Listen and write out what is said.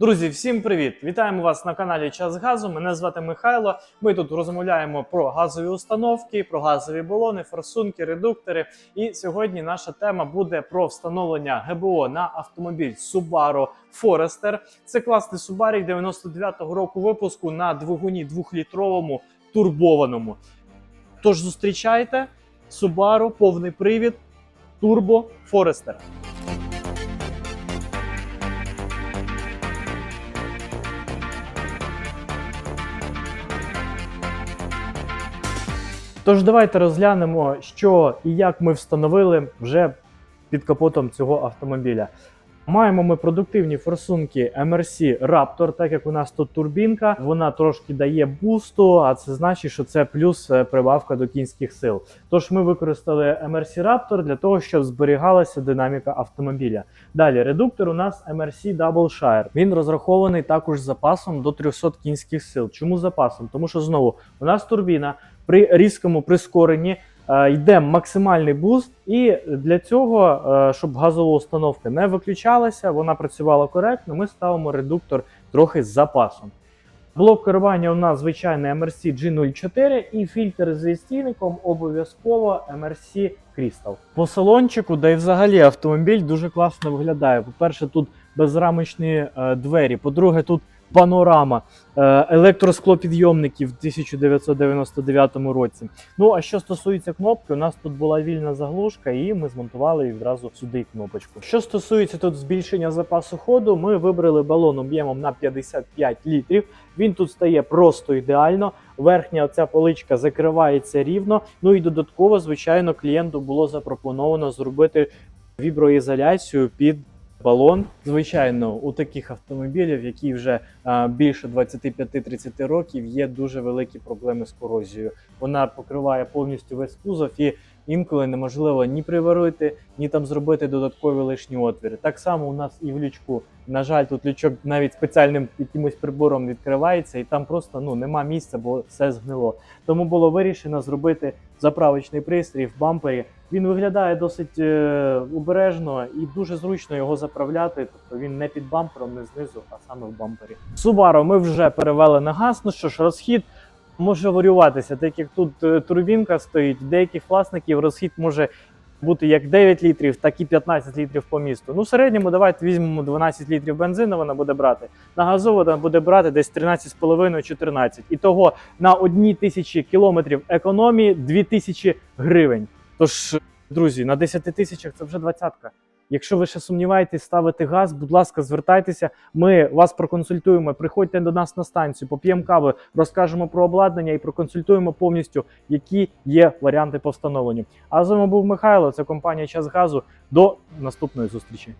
Друзі, всім привіт! Вітаємо вас на каналі Час Газу. Мене звати Михайло. Ми тут розмовляємо про газові установки, про газові балони, форсунки, редуктори. І сьогодні наша тема буде про встановлення ГБО на автомобіль Subaru Forester. Це класний Subaru 99-го року випуску на двигуні 2-літровому турбованому. Тож зустрічайте Subaru повний привід Turbo Forester. Тож давайте розглянемо, що і як ми встановили вже під капотом цього автомобіля. Маємо ми продуктивні форсунки MRC Raptor, так як у нас тут турбінка, вона трошки дає бусту, а це значить, що це плюс е, прибавка до кінських сил. Тож ми використали MRC Raptor для того, щоб зберігалася динаміка автомобіля. Далі редуктор у нас MRC Double Shire. Він розрахований також запасом до 300 кінських сил. Чому запасом? Тому що знову у нас турбіна при різкому прискоренні е, йде максимальний буст, і для цього, е, щоб газова установка не виключалася, вона працювала коректно. Ми ставимо редуктор трохи з запасом. Блок керування у нас звичайний MRC G04 і фільтр зі стійником обов'язково MRC Crystal. По салончику, да й взагалі автомобіль дуже класно виглядає. По-перше, тут безрамочні е, двері. По-друге, тут панорама, е, електросклопідйомників в 1999 році. Ну а що стосується кнопки, у нас тут була вільна заглушка, і ми змонтували відразу сюди кнопочку. Що стосується тут збільшення запасу ходу, ми вибрали балон об'ємом на 55 літрів. Він тут стає просто ідеально. Верхня оця поличка закривається рівно. Ну і додатково, звичайно, клієнту було запропоновано зробити віброізоляцію під балон. Звичайно, у таких автомобілів, які вже більше 25-30 років, є дуже великі проблеми з корозією. Вона покриває повністю весь кузов і інколи неможливо ні приварити, ні там зробити додаткові лишні отвіри. Так само у нас і в лючку. На жаль, тут лючок навіть спеціальним якимось прибором відкривається, і там просто ну нема місця, бо все згнило. Тому було вирішено зробити заправочний пристрій в бампері. Він виглядає досить е, обережно і дуже зручно його заправляти. Тобто він не під бампером, не знизу, а саме в бампері. Subaru ми вже перевели на газ. Ну що ж, розхід може варіюватися, так як тут е, турбінка стоїть, деяких власників розхід може бути як 9 літрів, так і 15 літрів по місту. Ну, в середньому давайте візьмемо 12 літрів бензину, вона буде брати. На газову вона буде брати десь 13,5-14. І того на одній тисячі кілометрів економії 2000 гривень. Тож, друзі, на 10 тисячах це вже двадцятка. Якщо ви ще сумніваєтесь ставити газ, будь ласка, звертайтеся. Ми вас проконсультуємо. Приходьте до нас на станцію, поп'ємо кави, розкажемо про обладнання і проконсультуємо повністю, які є варіанти по встановленню. А з вами був Михайло. Це компанія Час Газу. До наступної зустрічі.